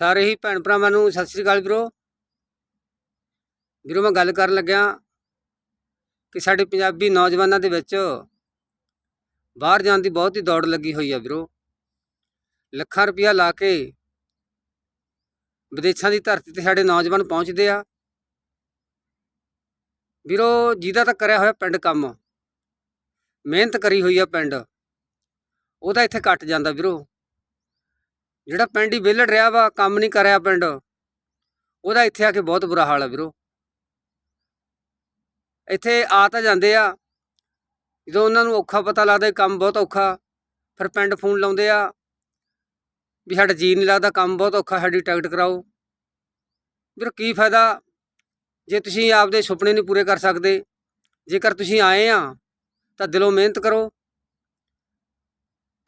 ਸਾਰੇ ਹੀ ਭੈਣ ਭਰਾਵਾਂ ਨੂੰ ਸਤਿ ਸ੍ਰੀ ਅਕਾਲ ਵੀਰੋ। ਵੀਰੋ, ਮੈਂ ਗੱਲ ਕਰਨ ਲੱਗਿਆ ਕਿ ਸਾਡੇ ਪੰਜਾਬੀ ਨੌਜਵਾਨਾਂ ਦੇ ਵਿੱਚ ਬਾਹਰ ਜਾਣ ਦੀ ਬਹੁਤ ਹੀ ਦੌੜ ਲੱਗੀ ਹੋਈ ਆ ਵੀਰੋ। ਲੱਖਾਂ ਰੁਪਇਆ ਲਾ ਕੇ ਵਿਦੇਸ਼ਾਂ ਦੀ ਧਰਤੀ ਤੇ ਸਾਡੇ ਨੌਜਵਾਨ ਪਹੁੰਚਦੇ ਆ। ਵੀਰੋ, ਜਿਹਦਾ ਤਾਂ ਕਰਿਆ ਹੋਇਆ ਪਿੰਡ ਕੰਮ, ਮਿਹਨਤ ਕਰੀ ਹੋਈ ਆ ਪਿੰਡ, ਉਹਦਾ ਇੱਥੇ ਕੱਟ ਜਾਂਦਾ ਵੀਰੋ। ਜਿਹੜਾ ਪਿੰਡ ਹੀ ਵਿਹਲੜ ਰਿਹਾ ਵਾ, ਕੰਮ ਨਹੀਂ ਕਰਿਆ ਪਿੰਡ, ਉਹਦਾ ਇੱਥੇ ਆ ਕੇ ਬਹੁਤ ਬੁਰਾ ਹਾਲ ਆ ਵੀਰੋ। ਇੱਥੇ ਆ ਤਾਂ ਜਾਂਦੇ ਆ, ਜਦੋਂ ਉਹਨਾਂ ਨੂੰ ਔਖਾ ਪਤਾ ਲੱਗਦਾ ਕੰਮ ਬਹੁਤ ਔਖਾ, ਫਿਰ ਪਿੰਡ ਫੋਨ ਲਾਉਂਦੇ ਆ, ਵੀ ਸਾਡਾ ਜੀ ਨਹੀਂ ਲੱਗਦਾ, ਕੰਮ ਬਹੁਤ ਔਖਾ, ਸਾਡੀ ਟਿਕਟ ਕਰਾਓ। ਵੀਰ, ਕੀ ਫਾਇਦਾ? ਜੇ ਤੁਸੀਂ ਆਪਦੇ ਸੁਪਨੇ ਨਹੀਂ ਪੂਰੇ ਕਰ ਸਕਦੇ, ਜੇਕਰ ਤੁਸੀਂ ਆਏ ਆ, ਤਾਂ ਦਿਲੋਂ ਮਿਹਨਤ ਕਰੋ।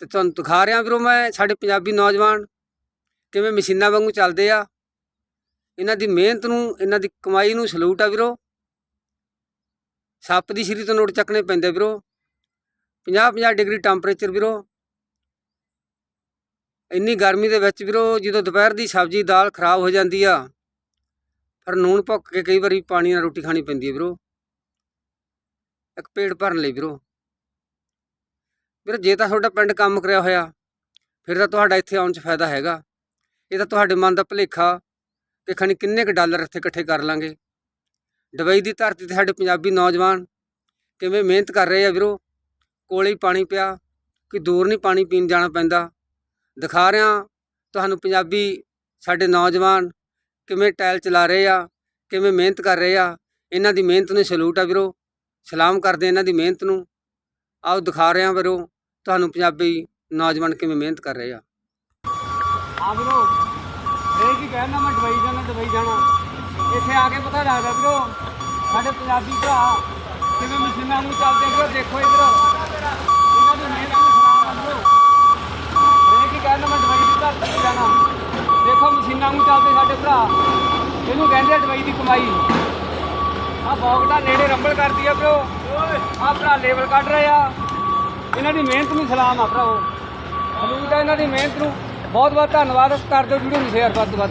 ਤੇ ਤੁਹਾਨੂੰ ਦਿਖਾ ਰਿਹਾ ਵੀਰੋ ਮੈਂ, ਸਾਡੇ ਪੰਜਾਬੀ ਨੌਜਵਾਨ ਕਿਵੇਂ ਮਸ਼ੀਨਾਂ ਵਾਂਗੂ ਚੱਲਦੇ ਆ? ਇਹਨਾਂ ਦੀ ਮਿਹਨਤ ਨੂੰ, ਇਹਨਾਂ ਦੀ ਕਮਾਈ ਨੂੰ ਸਲੂਟ ਆ ਵੀਰੋ। ਸੱਪ ਦੀ ਸ਼ਰੀ ਤੋਂ ਨੋਟ ਚੱਕਣੇ ਪੈਂਦੇ ਵੀਰੋ। 50 50 ਡਿਗਰੀ ਟੈਂਪਰੇਚਰ ਵੀਰੋ। ਇੰਨੀ ਗਰਮੀ ਦੇ ਵਿੱਚ ਵੀਰੋ, ਜਦੋਂ ਦੁਪਹਿਰ ਦੀ ਸਬਜ਼ੀ ਦਾਲ ਖਰਾਬ ਹੋ ਜਾਂਦੀ ਆ, ਫਿਰ ਨੂਣ ਭੁੱਕ ਕੇ ਕਈ ਵਾਰੀ ਪਾਣੀ ਨਾਲ ਰੋਟੀ ਖਾਣੀ ਪੈਂਦੀ ਹੈ ਵੀਰੋ। ਇੱਕ ਪੇਟ ਭਰਨ ਲਈ ਵੀਰੋ। ਵੀਰ, ਜੇ ਤਾਂ ਤੁਹਾਡਾ ਪਿੰਡ ਕੰਮ ਕਰਿਆ ਹੋਇਆ, ਫਿਰ ਤਾਂ ਤੁਹਾਡਾ ਇੱਥੇ ਆਉਣ 'ਚ ਫਾਇਦਾ ਹੈਗਾ। ਇਹ ਤਾਂ ਤੁਹਾਡੇ ਮਨ ਦਾ ਭੁਲੇਖਾ ਕਿ ਖਣੀ ਕਿੰਨੇ ਕੁ ਡਾਲਰ ਇੱਥੇ ਇਕੱਠੇ ਕਰ ਲਾਂਗੇ। ਦੁਬਈ ਦੀ ਧਰਤੀ ਤੇ ਸਾਡੇ ਪੰਜਾਬੀ ਨੌਜਵਾਨ ਕਿਵੇਂ ਮਿਹਨਤ ਕਰ ਰਹੇ ਆ ਵੀਰੋ? ਕੋਲੇ ਹੀ ਪਾਣੀ ਪਿਆ ਕਿ ਦੂਰ ਨਹੀਂ ਪਾਣੀ ਪੀਣ ਜਾਣਾ ਪੈਂਦਾ? ਦਿਖਾ ਰਿਹਾ ਤੁਹਾਨੂੰ ਪੰਜਾਬੀ ਸਾਡੇ ਨੌਜਵਾਨ ਕਿਵੇਂ ਟਾਇਲ ਚਲਾ ਰਹੇ ਆ, ਕਿਵੇਂ ਮਿਹਨਤ ਕਰ ਰਹੇ ਆ। ਇਹਨਾਂ ਦੀ ਮਿਹਨਤ ਨੂੰ ਸਲੂਟ ਆ ਵੀਰੋ। ਸਲਾਮ ਕਰਦੇ ਇਹਨਾਂ ਦੀ ਮਿਹਨਤ ਨੂੰ। ਆਓ ਦਿਖਾ ਰਿਹਾ ਵੀਰੋ, ਤੁਹਾਨੂੰ ਪੰਜਾਬੀ ਨੌਜਵਾਨ ਕਿਵੇਂ ਮਿਹਨਤ ਕਰ ਰਹੇ ਆ। ਆ ਵੀਰੋ ਇਹ ਕੀ ਕਹਿਣਾ ਮੈਂ ਦਵਾਈ ਜਾਣਾ, ਦੁਬਈ ਜਾਣਾ। ਇੱਥੇ ਆ ਕੇ ਪਤਾ ਲੱਗਦਾ ਵੀਰੋ, ਸਾਡੇ ਪੰਜਾਬੀ ਭਰਾ ਕਿਵੇਂ ਮਸ਼ੀਨਾਂ ਨੂੰ ਚੱਲਦੇ ਵੀਰੋ, ਦੇਖੋ ਇਧਰ। ਇਹਨਾਂ ਦੀ ਮਿਹਨਤ ਨੂੰ ਸਲਾਮ ਆ ਵੀਰੋ। ਇਹ ਕੀ ਕਹਿਣਾ ਮੈਂ ਦਵਾਈ ਦੀ ਧਰਤੀ ਤੇ ਜਾਣਾ। ਦੇਖੋ ਮਸ਼ੀਨਾਂ ਨੂੰ ਚੱਲਦੇ ਸਾਡੇ ਭਰਾ। ਇਹਨੂੰ ਕਹਿੰਦੇ ਆ ਦਵਾਈ ਦੀ ਕਮਾਈ। ਆ ਬੌਗਦਾ ਨੇੜੇ ਰੰਬਲ ਕਰਦੀ ਆ ਵੀਰੋ। ਆ ਭਰਾ ਲੇਬਲ ਕੱਢ ਰਹੇ ਆ। ਇਹਨਾਂ ਦੀ ਮਿਹਨਤ ਨੂੰ ਸਲਾਮ ਆ ਭਰਾਓ। ਸਲੂਟ ਆ, ਇਹਨਾਂ ਦੀ ਮਿਹਨਤ ਨੂੰ। ਬਹੁਤ ਬਹੁਤ ਧੰਨਵਾਦ ਕਰ ਦਿਓ ਵੀਡੀਓ ਨੂੰ ਸ਼ੇਅਰ ਵੱਧ ਤੋਂ ਵੱਧ।